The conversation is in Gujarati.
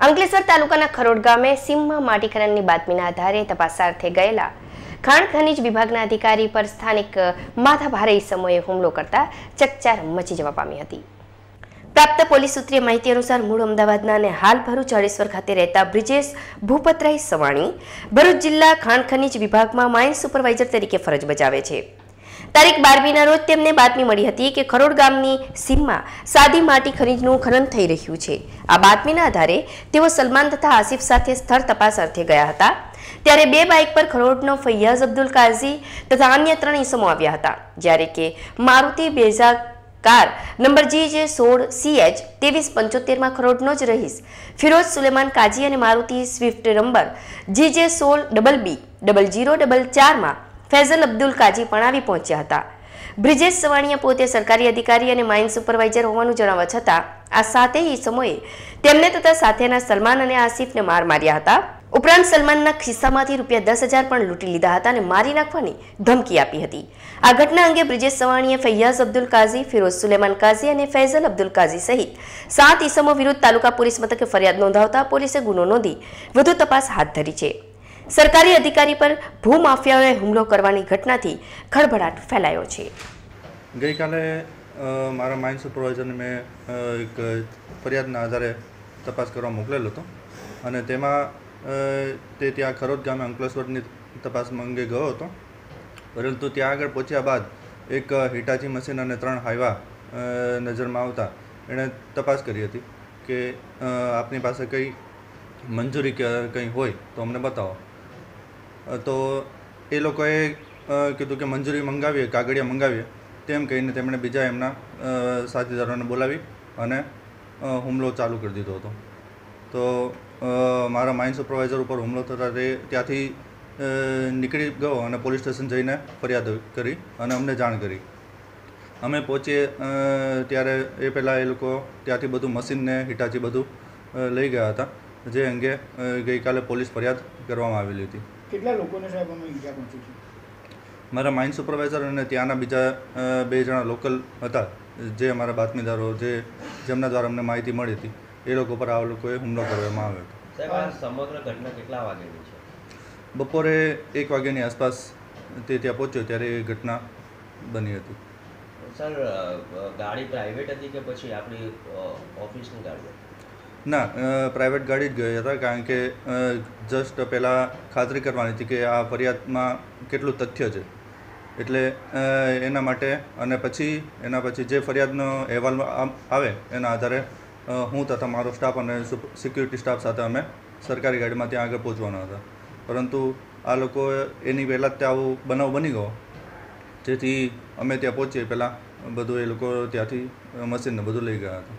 અંકલેશ્વર તાલુકાના ખરોડ ગામે સીમમાં માટી ખનનની બાતમીના આધારે તપાસાર્થે ગયેલા ખાણ ખનીજ વિભાગના અધિકારી પર સ્થાનિક માથાભારે સમયે હુમલો કરતા ચકચાર મચી જવા પામી હતી. પ્રાપ્ત પોલીસ સૂત્રીય માહિતી અનુસાર મૂળ અમદાવાદના અને હાલ ભરૂચ હળેશ્વર ખાતે રહેતા બ્રિજેશ ભૂપતરાય સવાણી ભરૂચ જિલ્લા ખાણ ખનીજ વિભાગમાં માઇન સુપરવાઇઝર તરીકે ફરજ બજાવે છે. તારીખ બારમીના રોજ તેમને બાતમી મળી હતી કે ખરોડ ગામની સીમમાં સાદી માટી ખનીજનું ખનન થઈ રહ્યું છે. આ બાતમીના આધારે તેઓ સલમાન તથા આસિફ સાથે સ્થળ તપાસ અર્થે ગયા હતા. ત્યારે બે બાઇક પર ખરોડનો ફૈયાઝ અબ્દુલ કાઝી તથા અન્ય ત્રણ ઈસમો આવ્યા હતા. જ્યારે કે Maruti Brezza car number G J સોળ સીએચ ત્રેવીસ પંચોતેરમાં ખરોડનો જ રહીશ. ફિરોજ સુલેમાન કાજી અને Maruti Swift number G J સોળ double B double zero double ચારમાં ફૈઝલ અબ્દુલ કાજી પણ આવી પહોંચ્યા હતા. બ્રિજેશ સવાણીયા પોતે સરકારી અધિકારી અને માઇન સુપરવાઇઝર હોવાનું જણાવવા છતાં, આ સાતેય સમયે તેમને તથા સાથેના સલમાન અને આસિફને માર માર્યા હતા. ઉપરાંત સલમાનના ખિસ્સામાંથી રૂપિયા દસ હજાર પણ લૂંટી લીધા હતા અને મારી નાખવાની ધમકી આપી હતી. આ ઘટના અંગે બ્રિજેશ સવાણીએ ફૈયાઝ અબ્દુલ કાઝી, ફિરોઝ સુલેમાન કાઝી અને ફૈઝલ અબ્દુલ કાઝી સહિત સાત ઈસમો વિરુદ્ધ તાલુકા પોલીસ મથકે ફરિયાદ નોંધાવતા પોલીસે ગુનો નોંધી વધુ તપાસ હાથ ધરી છે. સરકારી અધિકારી પર ભૂમાફિયાઓએ હુમલો કરવાની ઘટનાથી ખળભળાટ ફેલાયો છે. ગઈકાલે મારા માઇન્ડ સુપરવાઇઝરને મેં એક ફરિયાદના આધારે તપાસ કરવા મોકલેલો હતો. અને તેમાં તે ત્યાં ખરોદ ગામે અંકલેશ્વરની તપાસ અંગે ગયો હતો. પરંતુ ત્યાં આગળ પહોંચ્યા બાદ એક હિટાચી મશીન અને ત્રણ હાઈવા નજરમાં આવતા એણે તપાસ કરી હતી કે આપની પાસે કંઈ મંજૂરી કે, કંઈ હોય તો અમને બતાવો. તો એ લોકોએ કીધું કે મંજૂરી મંગાવીએ, કાગળિયા મંગાવીએ. તેમ કહીને તેમણે બીજા એમના સાથીદારોને બોલાવી અને હુમલો ચાલુ કરી દીધો હતો. તો મારા માઇન સુપરવાઇઝર ઉપર હુમલો થતાં તે ત્યાંથી નીકળી ગયો અને પોલીસ સ્ટેશન જઈને ફરિયાદ કરી અને અમને જાણ કરી. અમે પહોંચીએ ત્યારે એ પહેલાં એ લોકો ત્યાંથી બધું મશીનને હિટાચી બધું લઈ ગયા હતા. જે અંગે ગઈકાલે પોલીસ ફરિયાદ કરવામાં આવેલી હતી. કેટલા લોકોને સાહેબ અમે ઈજા પહોંચી છે? મારા માઇન સુપરવાઇઝર અને ત્યાંના બીજા બે જણા લોકલ હતા જે અમારા બાતમીદારો જે જેમના દ્વારા અમને માહિતી મળી હતી એ લોકો પર આ લોકોએ હુમલો કરવામાં આવ્યો હતો. સાહેબ આ સમગ્ર ઘટના કેટલા વાગ્યાની છે? બપોરે એક વાગ્યાની આસપાસ તે ત્યાં પહોંચ્યો ત્યારે એ ઘટના બની હતી. સર ગાડી પ્રાઇવેટ હતી કે પછી આપણી ઓફિસની ગાડી હતી? ના પ્રાઇવેટ ગાડી જ ગયા હતા કારણ કે જસ્ટ પહેલાં ખાતરી કરવાની હતી કે આ ફરિયાદમાં કેટલું તથ્ય છે. એટલે એના માટે અને પછી, એના પછી જે ફરિયાદનો અહેવાલ આવે એના આધારે હું તથા મારો સ્ટાફ અને સિક્યુરિટી સ્ટાફ સાથે અમે સરકારી ગાડીમાં ત્યાં આગળ પહોંચવાના હતા. પરંતુ આ લોકો એની પહેલાં જ ત્યાં આવું બનાવ બની ગયો. જેથી અમે ત્યાં પહોંચીએ પહેલાં, બધું એ લોકો ત્યાંથી મશીનને બધું લઈ ગયા હતા.